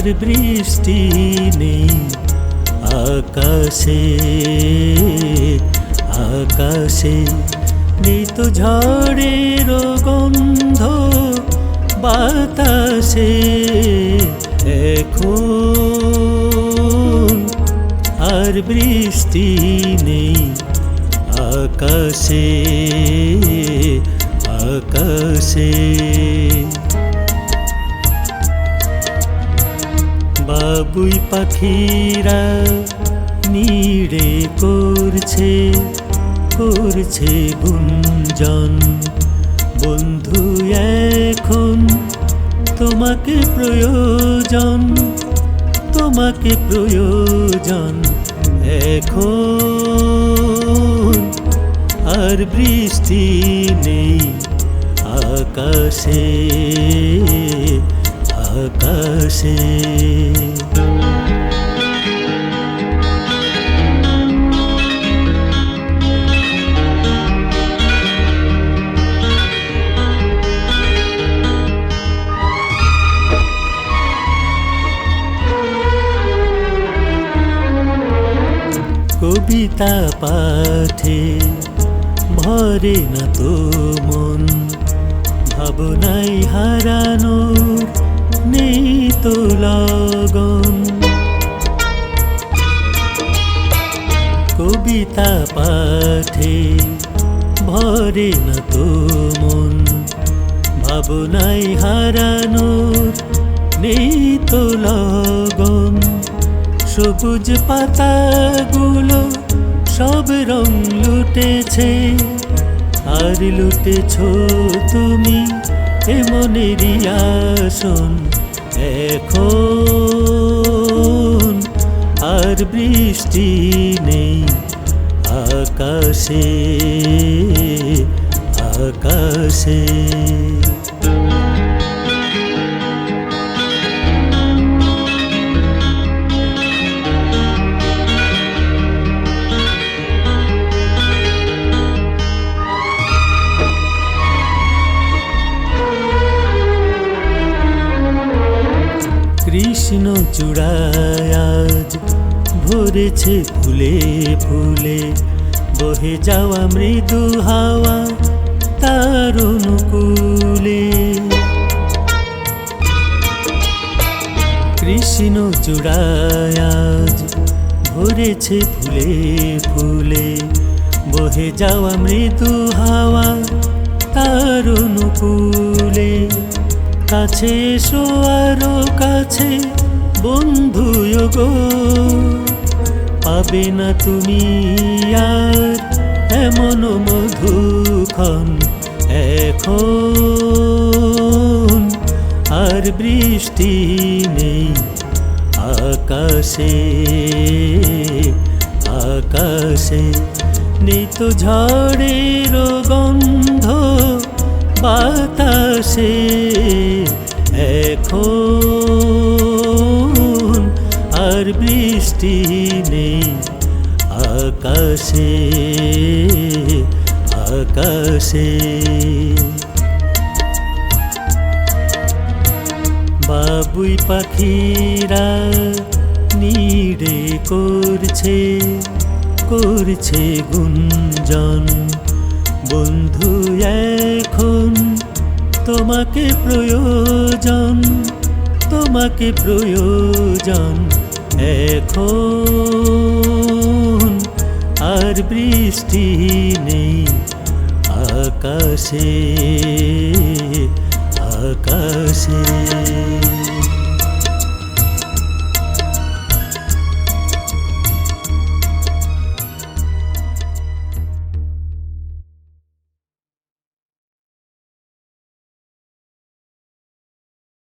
আর বৃষ্টি নেই আকাশে আকাশে নেই তো ঝড়ের গন্ধ বাতাসে এখন আর বৃষ্টি নেই আকাশে আকাশে বাবুই পাখিরা নিড়ে করছে করছে গুঞ্জন। বন্ধু, এখন তোমাকে প্রয়োজন তোমাকে প্রয়োজন। এখন আর বৃষ্টি নেই আকাশে। আকাশে। কবিতা পাঠে ভরে না তো মন ভাবনাই হারানোর লগন কবিতা পাঠে ভরে না তো মন, ভাবনাই হারানোর নেই তো লগন সবুজ পাতাগুলো সব রং লুটেছে, আর লুটেছ তুমি এমনেরই আসন। এখন আর বৃষ্টি নেই আকাশে আকাশে। কৃষ্ণ চূড়ায় ভরেছে ফুলে ফুলে। বহে যাওয়া মৃদু হাওয়া তার অনুকূলে। কৃষ্ণ চূড়ায় আজ ভরেছে ফুলে ফুলে। বহে যাওয়া মৃদু হাওয়া তার অনুকূলে। কাছে এসো আরও কাছে, বন্ধু গো, পাবে না তুমি আর এমন মধুক্ষণ। এখন আর বৃষ্টি নেই আকাশে আকাশে নেই তো ঝড়ের গন্ধ বাতাসে। এখন আর বৃষ্টি নেই আকাশে আকাশে। বাবুই পাখিরা নিড়ে করছে করছে গুঞ্জন। বন্ধু এখন তোমাকে প্রয়োজন তোমাকে প্রয়োজন এখন। আর বৃষ্টি নেই আকাশে।